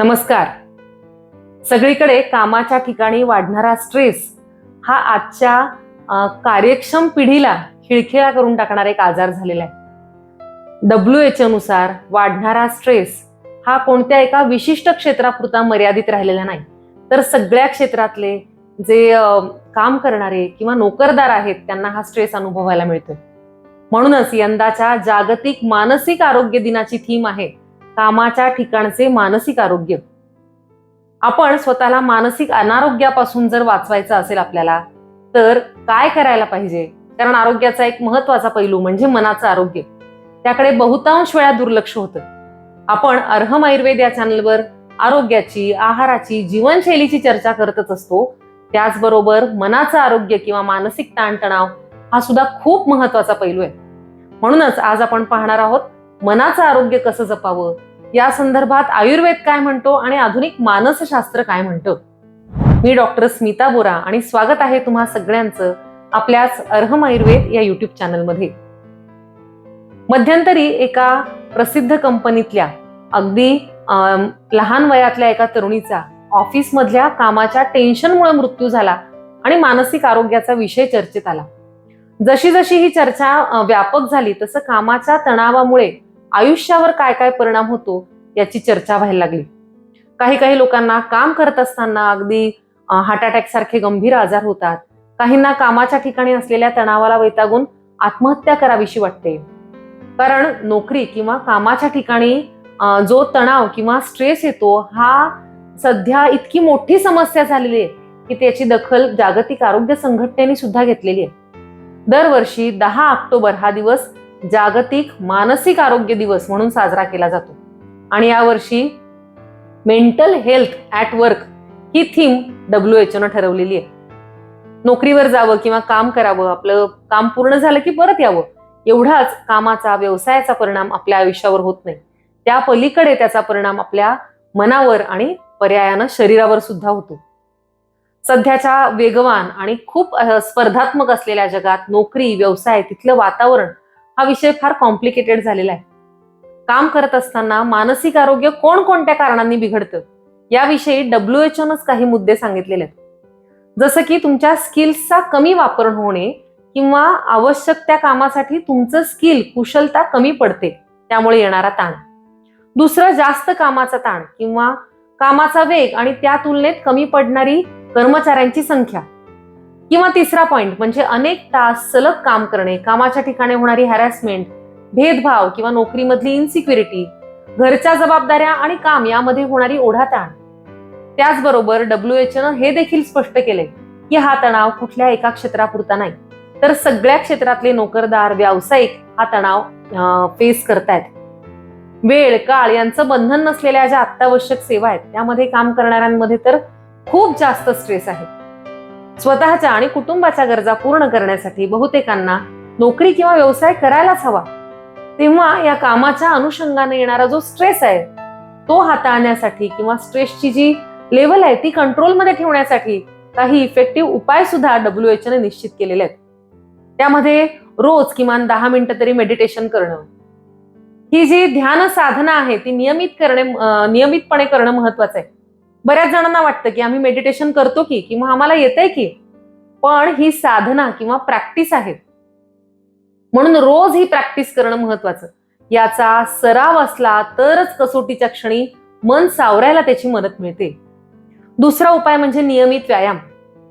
नमस्कार. सगळीकडे कामाच्या ठिकाणी वाढणारा स्ट्रेस हा आजच्या कार्यक्षम पिढीला खिळखिळा करून टाकणारा एक आजार झालेला आहे. डब्ल्यू एच नुसार वाढणारा स्ट्रेस हा कोणत्या एका विशिष्ट क्षेत्रापुरता मर्यादित राहिलेला नाही. तर सगळ्या क्षेत्रातले जे काम करणारे किंवा नोकरदार आहेत त्यांना हा स्ट्रेस अनुभवायला मिळतोय. म्हणूनच यंदाच्या जागतिक मानसिक आरोग्य दिनाची थीम आहे. कामाच्या ठिकाणचे मानसिक आरोग्य. आपण स्वतःला मानसिक अनारोग्यापासून जर वाचवायचं असेल आपल्याला तर काय करायला पाहिजे? कारण आरोग्याचा एक महत्त्वाचा पैलू म्हणजे मनाचं आरोग्य. त्याकडे बहुतांश वेळा दुर्लक्ष होतं. आपण अर्हम आयुर्वेद या चॅनलवर आरोग्याची आहाराची जीवनशैलीची चर्चा करतच असतो. त्याचबरोबर मनाचं आरोग्य किंवा मानसिक ताणतणाव हा सुद्धा खूप महत्त्वाचा पैलू आहे. म्हणूनच आज आपण पाहणार आहोत मनाचं आरोग्य कसं जपावं? या संदर्भात आयुर्वेद काय म्हणतो आणि आधुनिक मानसशास्त्र काय म्हणतं? मी डॉक्टर स्मिता बोरा आणि स्वागत आहे तुम्हा सगळ्यांचं आपल्याच अर्हम आयुर्वेद या युट्यूब चॅनलमध्ये. मध्यंतरी एका प्रसिद्ध कंपनीतल्या अगदी अं, लहान वयातल्या एका तरुणीचा ऑफिसमधल्या कामाच्या टेन्शनमुळे मृत्यू झाला आणि मानसिक आरोग्याचा विषय चर्चेत आला. जशी जशी ही चर्चा व्यापक झाली तसं कामाच्या तणावामुळे आयुष्यावर काय काय परिणाम होतो याची चर्चा व्हायला लागली. काही काही लोकांना काम करत असताना अगदी हार्ट अटॅक सारखे गंभीर आजार होतात. काहींना कामाच्या ठिकाणी असलेल्या तणावाला वैतागून आत्महत्या करावीशी वाटते. कारण नोकरी किंवा कामाच्या ठिकाणी जो तणाव किंवा स्ट्रेस येतो हा सध्या इतकी मोठी समस्या झालेली आहे की त्याची दखल जागतिक आरोग्य संघटनेने सुद्धा घेतलेली आहे. दरवर्षी दहा ऑक्टोबर हा दिवस जागतिक मानसिक आरोग्य दिवस म्हणून साजरा केला जातो. आणि यावर्षी मेंटल हेल्थ ॲट वर्क ही थीम डब्ल्यू एच न ठरवलेली आहे. नोकरीवर जावं किंवा काम करावं आपलं काम पूर्ण झालं की परत यावं एवढाच कामाचा व्यवसायाचा परिणाम आपल्या आयुष्यावर होत नाही. त्या पलीकडे त्याचा परिणाम आपल्या मनावर आणि पर्यायानं शरीरावर सुद्धा होतो. सध्याच्या वेगवान आणि खूप स्पर्धात्मक असलेल्या जगात नोकरी व्यवसाय तिथलं वातावरण हा विषय फार कॉम्प्लिकेटेड झालेला आहे. काम करत असताना मानसिक आरोग्य कोणकोणत्या कारणांनी बिघडतं याविषयी डब्ल्यू एच ओनच काही मुद्दे सांगितलेले आहेत. जसं की तुमच्या स्किल्सचा कमी वापर होणे किंवा आवश्यक त्या कामासाठी तुमचं स्किल कुशलता कमी पडते त्यामुळे येणारा ताण. दुसरं जास्त कामाचा ताण किंवा कामाचा वेग आणि त्या तुलनेत कमी पडणारी कर्मचाऱ्यांची संख्या. किंवा तिसरा पॉईंट म्हणजे अनेक तास सलग काम करणे कामाच्या ठिकाणी होणारी हॅरॅसमेंट भेदभाव किंवा नोकरीमधली इन्सिक्युरिटी घरच्या जबाबदाऱ्या आणि काम यामध्ये होणारी ओढाताण. त्याचबरोबर डब्ल्यू एच हे देखील स्पष्ट केले की हा तणाव कुठल्या एका क्षेत्रापुरता नाही. तर सगळ्या क्षेत्रातले नोकरदार व्यावसायिक हा तणाव फेस करतायत. वेळ काळ यांचं बंधन नसलेल्या ज्या अत्यावश्यक सेवा आहेत त्यामध्ये काम करणाऱ्यांमध्ये तर खूप जास्त स्ट्रेस आहे. स्वतःच्या आणि कुटुंबाच्या गरजा पूर्ण करण्यासाठी बहुतेकांना नोकरी किंवा व्यवसाय करायलाच हवा. तेव्हा या कामाच्या अनुषंगाने येणारा जो स्ट्रेस आहे तो हाताळण्यासाठी किंवा स्ट्रेसची जी लेवल आहे ती कंट्रोलमध्ये ठेवण्यासाठी काही इफेक्टिव्ह उपाय सुद्धा डब्ल्यू एच ने निश्चित केलेले आहेत. त्यामध्ये रोज किमान दहा मिनिटं तरी मेडिटेशन करणं. ही जी ध्यान साधना आहे ती नियमित करणे नियमितपणे करणं महत्वाचं आहे. बऱ्याच जणांना वाटतं की आम्ही मेडिटेशन करतो की किंवा आम्हाला येतंय की पण ही साधना किंवा प्रॅक्टिस आहे. म्हणून रोज ही प्रॅक्टिस करणं महत्वाचं. याचा सराव असला तरच कसोटीच्या क्षणी मन सावरायला त्याची मदत मिळते. दुसरा उपाय म्हणजे नियमित व्यायाम.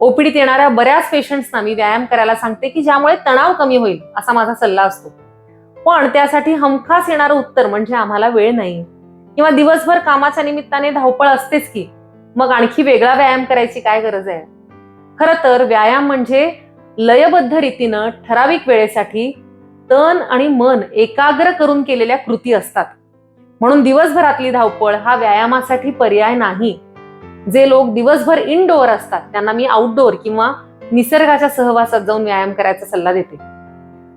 ओपीडीत येणाऱ्या बऱ्याच पेशंट्सना मी व्यायाम करायला सांगते की ज्यामुळे तणाव कमी होईल असा माझा सल्ला असतो. पण त्यासाठी हमखास येणारं उत्तर म्हणजे आम्हाला वेळ नाही. किंवा दिवसभर कामाच्या निमित्ताने धावपळ असतेच की मग आणखी वेगळा व्यायाम करायची काय गरज आहे? खर तर व्यायाम म्हणजे लयबद्ध रीतीनं ठराविक वेळेसाठी तन आणि मन एकाग्र करून केलेल्या कृती असतात. म्हणून दिवसभरातली धावपळ हा व्यायामासाठी पर्याय नाही. जे लोक दिवसभर इनडोअर असतात त्यांना मी आउटडोअर किंवा निसर्गाच्या सहवासात जाऊन व्यायाम करायचा सल्ला देते.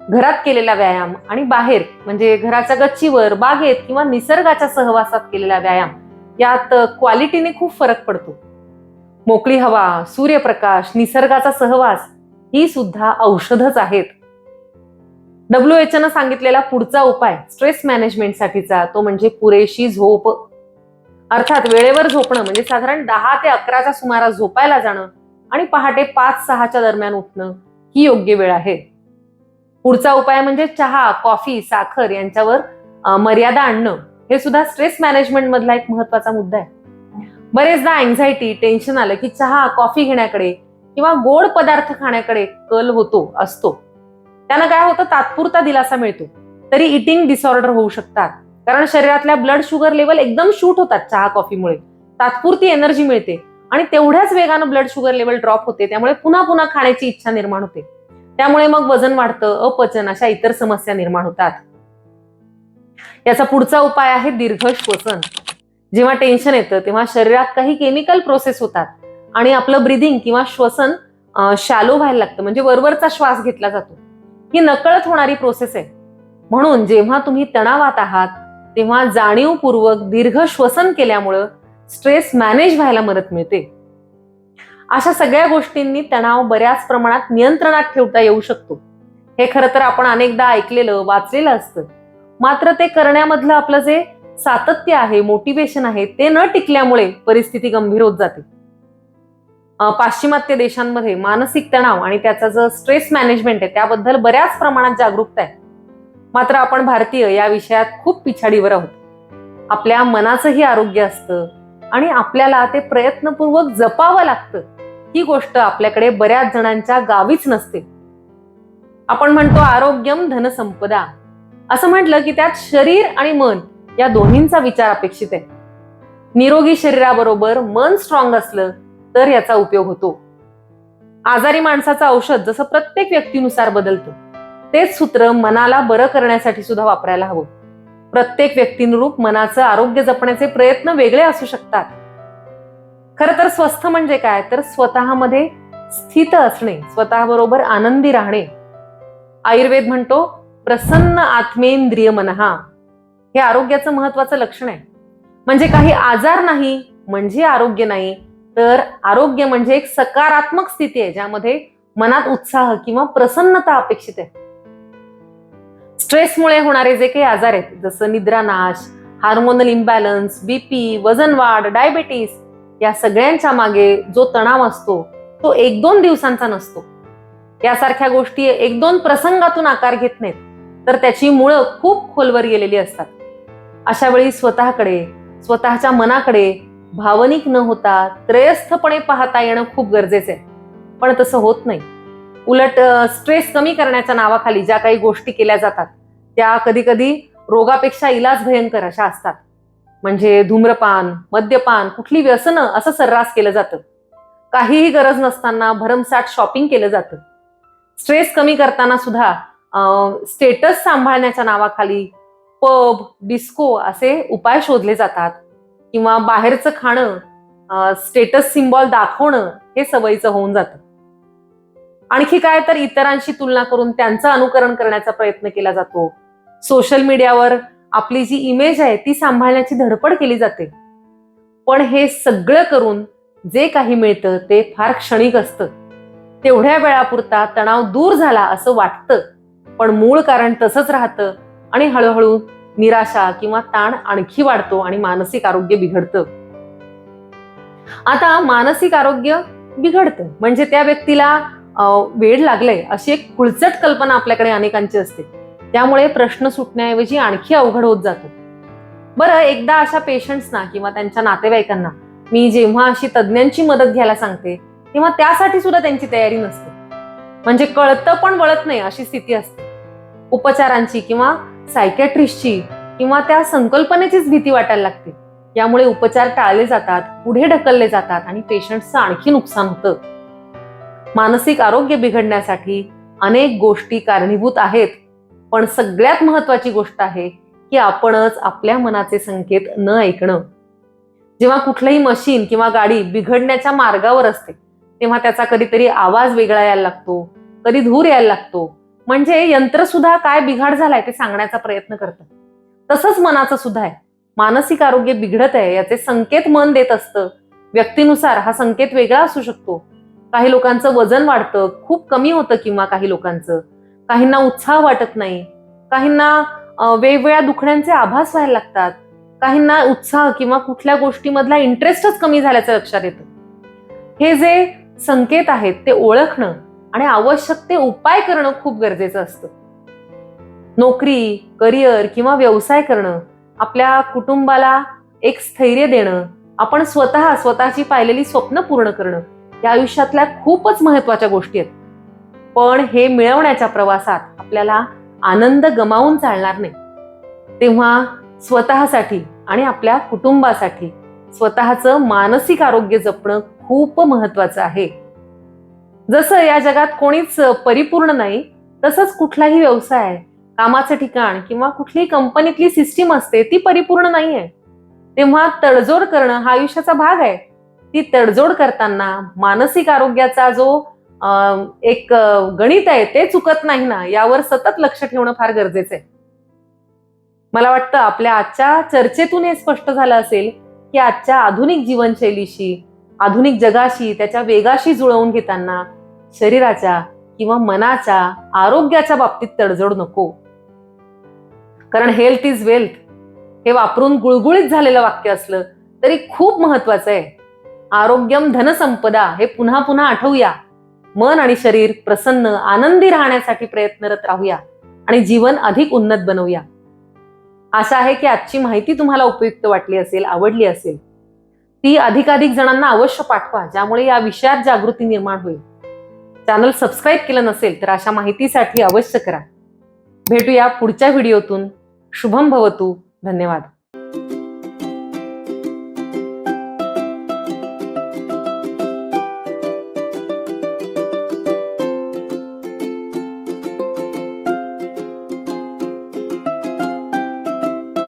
घरात केलेला व्यायाम आणि बाहेर म्हणजे घराच्या गच्चीवर बागेत किंवा निसर्गाच्या सहवासात केलेला व्यायाम यात क्वालिटीने खूप फरक पडतो. मोकळी हवा सूर्यप्रकाश निसर्गाचा सहवास ही सुद्धा औषधच आहेत. डब्ल्यू एच न सांगितलेला पुढचा उपाय स्ट्रेस मॅनेजमेंटसाठीचा तो म्हणजे पुरेशी झोप. अर्थात वेळेवर झोपणं म्हणजे साधारण दहा ते अकराच्या सुमारास झोपायला जाणं आणि पहाटे पाच सहाच्या दरम्यान उठणं ही योग्य वेळ आहे. पुढचा उपाय म्हणजे चहा कॉफी साखर यांच्यावर मर्यादा आणणं. हे सुद्धा स्ट्रेस मॅनेजमेंट मधला एक महत्त्वाचा मुद्दा आहे. बरेचदा अँझायटी टेन्शन आलं की चहा कॉफी घेण्याकडे किंवा गोड पदार्थ खाण्याकडे कल होतो असतो. त्यानं काय होतं? तात्पुरता दिलासा मिळतो. तरी इटिंग डिसऑर्डर होऊ शकतात. कारण शरीरातल्या ब्लड शुगर लेवल एकदम शूट होतात चहा कॉफीमुळे. तात्पुरती एनर्जी मिळते. आणि तेवढ्याच वेगानं ब्लड शुगर लेवल ड्रॉप होते. त्यामुळे पुन्हा पुन्हा खाण्याची इच्छा निर्माण होते. त्यामुळे मग वजन वाढतं अपचन अशा इतर समस्या निर्माण होतात. याचा पुढचा उपाय आहे दीर्घ श्वसन. जेव्हा टेन्शन येतं तेव्हा शरीरात काही केमिकल प्रोसेस होतात आणि आपलं ब्रिदिंग किंवा श्वसन शालो व्हायला लागतं. म्हणजे वरवरचा श्वास घेतला जातो. ही नकळत होणारी प्रोसेस आहे. म्हणून जेव्हा तुम्ही तणावात आहात तेव्हा जाणीवपूर्वक दीर्घ श्वसन केल्यामुळं स्ट्रेस मॅनेज व्हायला मदत मिळते. अशा सगळ्या गोष्टींनी तणाव बऱ्याच प्रमाणात नियंत्रणात ठेवता येऊ शकतो. हे खरं तर आपण अनेकदा ऐकलेलं वाचलेलं असतं. मात्र ते करण्यामधलं आपलं जे सातत्य आहे मोटिवेशन आहे ते न टिकल्यामुळे परिस्थिती गंभीर होत जाते. पाश्चिमात्य देशांमध्ये मानसिक तणाव आणि त्याचा जो स्ट्रेस मॅनेजमेंट आहे त्याबद्दल बऱ्याच प्रमाणात जागरूकता आहे. मात्र आपण भारतीय या विषयात खूप पिछाडीवर आहोत. आपल्या मनाचंही आरोग्य असतं आणि आपल्याला ते प्रयत्नपूर्वक जपावं लागतं. ही गोष्ट आपल्याकडे बऱ्याच जणांच्या गावीच नसते. आपण म्हणतो आरोग्यम धनसंपदा. असं म्हटलं की त्यात शरीर आणि मन या दोन्हींचा विचार अपेक्षित आहे. निरोगी शरीराबरोबर मन स्ट्रॉंग असलं तर याचा उपयोग होतो. आजारी माणसाचं औषध जसं प्रत्येक व्यक्तीनुसार बदलतं तेच सूत्र मनाला बरं करण्यासाठी सुद्धा वापरायला हवं. प्रत्येक व्यक्तीनुरूप मनाचं आरोग्य जपण्याचे प्रयत्न वेगळे असू शकतात. खरं तर स्वस्थ म्हणजे काय? तर स्वतःमध्ये स्थित असणे स्वतःबरोबर आनंदी राहणे. आयुर्वेद म्हणतो प्रसन्न आत्मेंद्रिय मनहा. हे आरोग्याचं महत्वाचं लक्षण आहे. म्हणजे काही आजार नाही म्हणजे आरोग्य नाही तर आरोग्य म्हणजे एक सकारात्मक स्थिती आहे ज्यामध्ये मनात उत्साह किंवा प्रसन्नता अपेक्षित आहे. स्ट्रेसमुळे होणारे जे काही आजार आहेत जसं निद्रानाश हार्मोनल इम्बॅलन्स बीपी वजन वाढ डायबेटीस या सगळ्यांच्या मागे जो तणाव असतो तो एक दोन दिवसांचा नसतो. यासारख्या गोष्टी एक दोन प्रसंगातून आकार घेत नाहीत तर त्याची मुळं खूप खोलवर गेलेली असतात. अशा वेळी स्वतःकडे स्वतःच्या मनाकडे भावनिक न होता त्रयस्थपणे पाहता येणं खूप गरजेचं आहे. पण तसं होत नाही. उलट स्ट्रेस कमी करण्याच्या नावाखाली ज्या काही गोष्टी केल्या जातात त्या कधी कधी रोगापेक्षा इलाज भयंकर अशा असतात. म्हणजे धूम्रपान मद्यपान कुठली व्यसनं असं सर्रास केलं जातं. काहीही गरज नसताना भरमसाठ शॉपिंग केलं जातं. स्ट्रेस कमी करताना सुद्धा स्टेटस सांभाळण्याच्या नावाखाली पब डिस्को असे उपाय शोधले जातात. किंवा बाहेरचं खाणं स्टेटस सिम्बॉल दाखवणं हे सवयीचं होऊन जातं. आणखी काय तर इतरांशी तुलना करून त्यांचं अनुकरण करण्याचा प्रयत्न केला जातो. सोशल मीडियावर आपली जी इमेज आहे ती सांभाळण्याची धडपड केली जाते. पण हे सगळं करून जे काही मिळतं ते फार क्षणिक असतं. तेवढ्या वेळापुरता तणाव दूर झाला असं वाटतं. पण मूळ कारण तसंच राहतं आणि हळूहळू निराशा किंवा ताण आणखी वाढतो आणि मानसिक आरोग्य बिघडतं. आता मानसिक आरोग्य बिघडतं. म्हणजे त्या व्यक्तीला वेळ लागलंय अशी एक खुळचट कल्पना आपल्याकडे अनेकांची असते. त्यामुळे प्रश्न सुटण्याऐवजी आणखी अवघड होत जातो. बरं एकदा अशा पेशंट्सना किंवा त्यांच्या नातेवाईकांना मी जेव्हा अशी तज्ज्ञांची मदत घ्यायला सांगते तेव्हा त्यासाठी सुद्धा त्यांची तयारी नसते. म्हणजे कळतं पण वळत नाही अशी स्थिती असते. उपचारांची किंवा सायकॅट्रिस्टची किंवा त्या संकल्पनेचीच भीती वाटायला लागते. यामुळे उपचार टाळले जातात पुढे ढकलले जातात आणि पेशंटचं आणखी नुकसान होतं. मानसिक आरोग्य बिघडण्यासाठी अनेक गोष्टी कारणीभूत आहेत. पण सगळ्यात महत्वाची गोष्ट आहे की आपणच आपल्या मनाचे संकेत न ऐकणं. जेव्हा कुठलंही मशीन किंवा गाडी बिघडण्याच्या मार्गावर असते तेव्हा त्याचा कधीतरी आवाज वेगळा यायला लागतो कधी धूर यायला लागतो. म्हणजे यंत्र सुद्धा काय बिघाड झालाय ते सांगण्याचा प्रयत्न करतं. तसंच मनाचं सुद्धा आहे. मानसिक आरोग्य बिघडत आहे याचे संकेत मन देत असतं. व्यक्तीनुसार हा संकेत वेगळा असू शकतो. काही लोकांचं वजन वाढतं खूप कमी होतं किंवा काही लोकांचं. काहींना उत्साह वाटत नाही. काहींना वेगवेगळ्या दुखण्यांचे आभास व्हायला लागतात. काहींना उत्साह किंवा कुठल्या गोष्टीमधला इंटरेस्टच कमी झाल्याचं लक्षात येतं. हे जे संकेत आहेत ते ओळखणं आणि आवश्यक ते उपाय करणं खूप गरजेचं असतं. नोकरी करिअर किंवा व्यवसाय करणं आपल्या कुटुंबाला एक स्थैर्य देणं आपण स्वतः स्वतःची पाहिलेली स्वप्न पूर्ण करणं या आयुष्यातल्या खूपच महत्त्वाच्या गोष्टी आहेत. पण हे मिळवण्याच्या प्रवासात आपल्याला आनंद गमावून चालणार नाही. तेव्हा स्वतःसाठी आणि आपल्या कुटुंबासाठी स्वतःचं मानसिक आरोग्य जपणं खूप महत्वाचं आहे. जसं या जगात कोणीच परिपूर्ण नाही तसंच कुठलाही व्यवसाय कामाचं ठिकाण किंवा कुठलीही कंपनीतली सिस्टीम असते ती परिपूर्ण नाही आहे तेव्हा तडजोड करणं हा आयुष्याचा भाग आहे. ती तडजोड करताना मानसिक आरोग्याचा जो एक गणित आहे ते चुकत नाही ना यावर सतत लक्ष ठेवणं फार गरजेचं आहे. मला वाटतं आपल्या आजच्या चर्चेतून हे स्पष्ट झालं असेल की आजच्या आधुनिक जीवनशैलीशी आधुनिक जगाशी त्याच्या वेगाशी जुळवून घेताना शरीराच्या किंवा मनाच्या आरोग्याच्या बाबतीत तडजोड नको. कारण हेल्थ इज वेल्थ हे वापरून गुळगुळीत झालेलं वाक्य असलं तरी खूप महत्वाचं आहे. आरोग्यम धनसंपदा हे पुन्हा पुन्हा आठवूया. मन आणि शरीर प्रसन्न आनंदी राहण्यासाठी प्रयत्नरत राहूया आणि जीवन अधिक उन्नत बनवूया. आशा आहे की आजची माहिती तुम्हाला उपयुक्त वाटली असेल आवडली असेल. ती अधिकाधिक जणांना अवश्य पाठवा ज्यामुळे या विषयात जागृती निर्माण होईल. चॅनल सबस्क्राईब केलं नसेल तर अशा माहितीसाठी अवश्य करा. भेटूया पुढच्या व्हिडिओतून. शुभम भवतू. धन्यवाद.